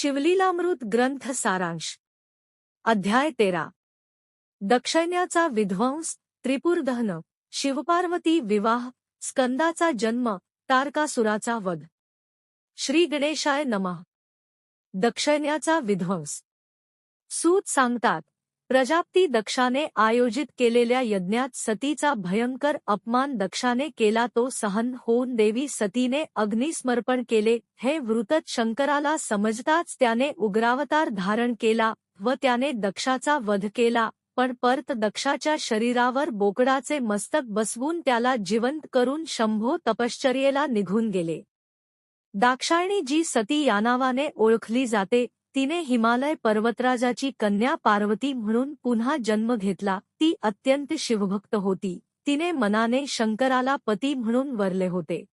शिवलीलामृत ग्रंथ सारांश. अध्याय तेरा. दक्षैन्याचा विध्वंस त्रिपुरदहन शिवपार्वती विवाह स्कंदाचा जन्म तारकासुराचा वध. श्री गणेशाय नमः. दक्षैन्याचा विध्वंस. सूत सांगतात प्रजाप्ती दक्षाने आयोजित केलेल्या यज्ञात सतीचा भयंकर अपमान दक्षाने केला तो सहन होऊन देवी सतीने अग्निस्मर्पण केले. हे वृतत शंकराला समजताच त्याने उग्रावतार धारण केला व त्याने दक्षाचा वध केला. पण परत दक्षाच्या शरीरावर बोकडाचे मस्तक बसवून त्याला जिवंत करून शंभो तपश्चर्येला निघून गेले. दाक्षायणी जी सती या नावाने ओळखली जाते तिने हिमालय पर्वतराजाची कन्या पार्वती म्हणून पुन्हा जन्म घेतला. ती अत्यंत शिवभक्त होती. तिने मनाने शंकराला पती म्हणून वरले होते.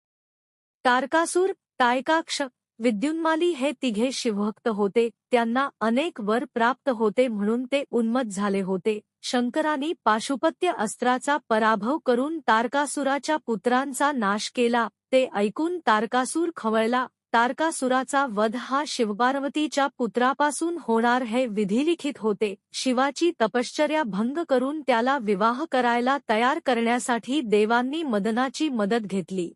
तारकासूर तायकाक्ष विद्युन्माली हे तिघे शिवभक्त होते. त्यांना अनेक वर प्राप्त होते म्हणून ते उन्मत झाले होते. शंकरांनी पाशुपत्य अस्त्राचा पराभव करून तारकासुराच्या पुत्रांचा नाश केला. ते ऐकून तारकासूर खवळला. तारकासुराचा वध हा शिवपार्वतीच्या पुत्रापासून होणार हे विधिलिखित होते. शिवाची तपश्चर्या भंग करून त्याला विवाह करायला तयार करण्यासाठी देवांनी मदनाची मदत घेतली.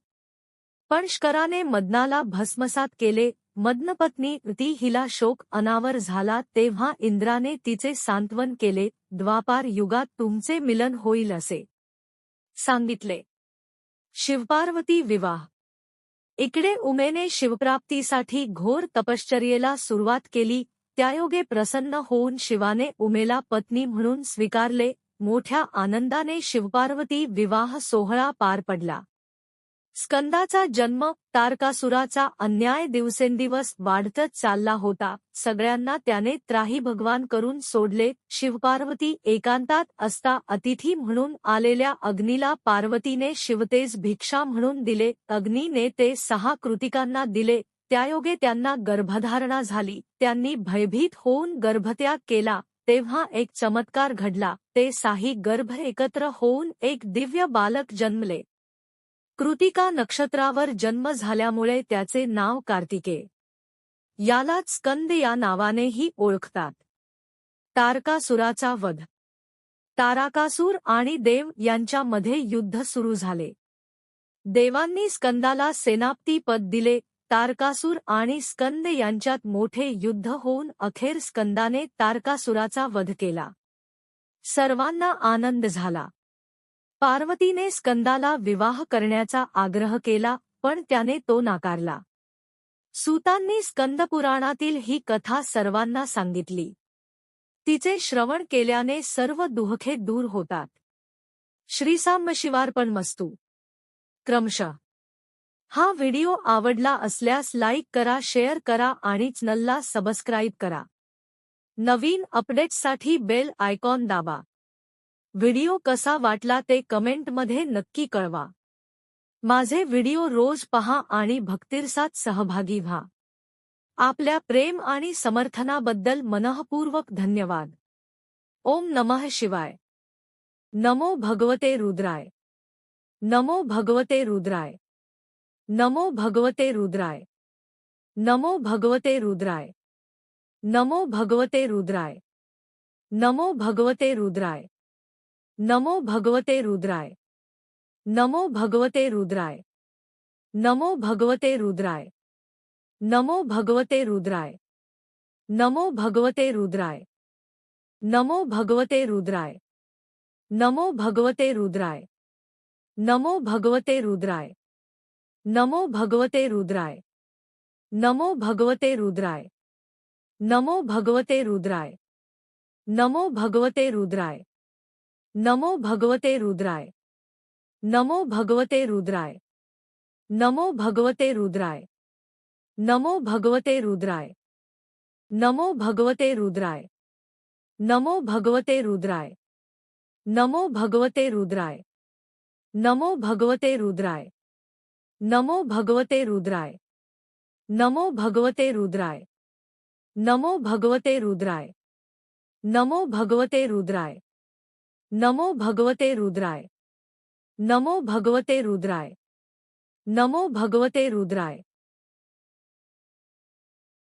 पण शकराने मदनाला भस्मसात केले. मदनपत्नी ती हिला शोक अनावर झाला तेव्हा इंद्राने तिचे सांत्वन केले. द्वापार युगात तुमचे मिलन होईल असे सांगितले. शिवपार्वती विवाह इकडे उमेने शिवप्राप्तीसाठी घोर तपश्चर्येला सुरुवात केली त्यायोगे प्रसन्न होऊन शिवाने उमेला पत्नी म्हणून स्वीकारले मोठ्या आनंदाने शिवपार्वती विवाह सोहळा पार पडला. स्कंदाचा जन्म तारकासुराचा अन्याय दिवसेंदिवस वाढतच चालला होता. सगळ्यांना त्याने त्राही भगवान करून सोडले. शिवपार्वती एकांतात असता अतिथी म्हणून आलेल्या अग्नीला पार्वतीने शिवतेज भिक्षा म्हणून दिले. अग्नीने ते सहा कृतिकांना दिले. त्यायोगे त्यांना गर्भधारणा झाली. त्यांनी भयभीत होऊन गर्भत्याग केला. तेव्हा एक चमत्कार घडला. ते साही गर्भ एकत्र होऊन एक दिव्य बालक जन्मले. कृतिका नक्षत्रावर जन्म झाल्यामुळे त्याचे नाव कार्तिके. यालाच स्कंद या नावानेही ओळखतात. तारकासुराचा वध. ताराकासूर आणि देव यांच्यामध्ये युद्ध सुरू झाले. देवांनी स्कंदाला सेनापती पद दिले तारकासूर आणि स्कंद यांच्यात मोठे युद्ध होऊन अखेर स्कंदाने तारकासुराचा वध केला. सर्वांना आनंद झाला. पार्वतीने स्कंदाला विवाह करण्याचा आग्रह केला पण त्याने तो नाकारला. सूतांनी स्कंदपुराणातील ही कथा सर्वांना सांगितली. तिचे श्रवण केल्याने सर्व दुहखे दूर होतात. श्रीसाम्य शिवार्पण मस्तू क्रमश. हा व्हिडिओ आवडला असल्यास लाईक करा शेअर करा आणि चॅनलला सबस्क्राईब करा. नवीन अपडेट्ससाठी बेल आयकॉन दाबा. व्हिडिओ कसा वाटला ते कमेंटमध्ये नक्की कळवा. माझे व्हिडिओ रोज पहा आणि भक्तिरसात सहभागी व्हा. आपल्या प्रेम आणि समर्थनाबद्दल मनःपूर्वक धन्यवाद. ओम नमः शिवाय. नमो भगवते रुद्राय. नमो भगवते रुद्राय. नमो भगवते रुद्राय. नमो भगवते रुद्राय. नमो भगवते रुद्राय. नमो भगवते रुद्राय. नमो भगवते रुद्राय नमो भगवते रुद्राय नमो भगवते रुद्राय नमो भगवते रुद्राय नमो भगवते रुद्राय नमो भगवते रुद्राय नमो भगवते रुद्राय नमो भगवते रुद्राय नमो भगवते रुद्राय नमो भगवते रुद्राय नमो भगवते रुद्राय नमो भगवते रुद्राय नमो भगवते रुद्राय नमो भगवते रुद्राय नमो भगवते रुद्राय नमो भगवते रुद्राय नमो भगवते रुद्राय नमो भगवते रुद्राय नमो भगवते रुद्राय नमो भगवते रुद्राय नमो भगवते रुद्राय नमो भगवते रुद्राय नमो भगवते रुद्राय नमो भगवते रुद्राय नमो भगवते रुद्राय. नमो भगवते रुद्राय. नमो भगवते रुद्राय.